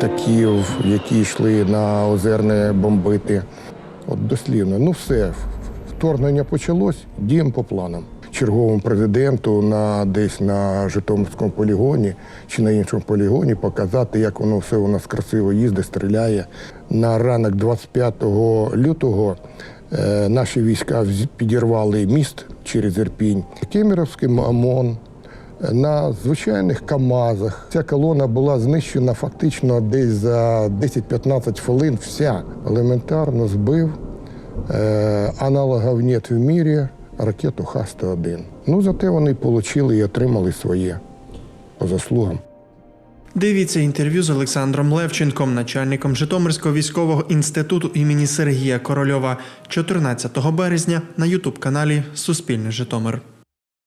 літаків, які йшли на озерне бомбити. От дослівно, ну все, вторгнення почалось, діємо по планам. Черговому президенту на десь на Житомирському полігоні чи на іншому полігоні показати, як воно все у нас красиво їздить, стріляє. На ранок 25 лютого е, наші війська підірвали міст через Ірпінь. Кемеровський ОМОН, на звичайних КАМАЗах. Ця колона була знищена фактично десь за 10-15 хвилин. Вся елементарно збив. Е, аналогів нет в мірі ракету Х-101. Ну, зате вони отримали і отримали своє по заслугам. Дивіться інтерв'ю з Олександром Левченком, начальником Житомирського військового інституту імені Сергія Корольова 14 березня на Ютуб каналі Суспільне Житомир.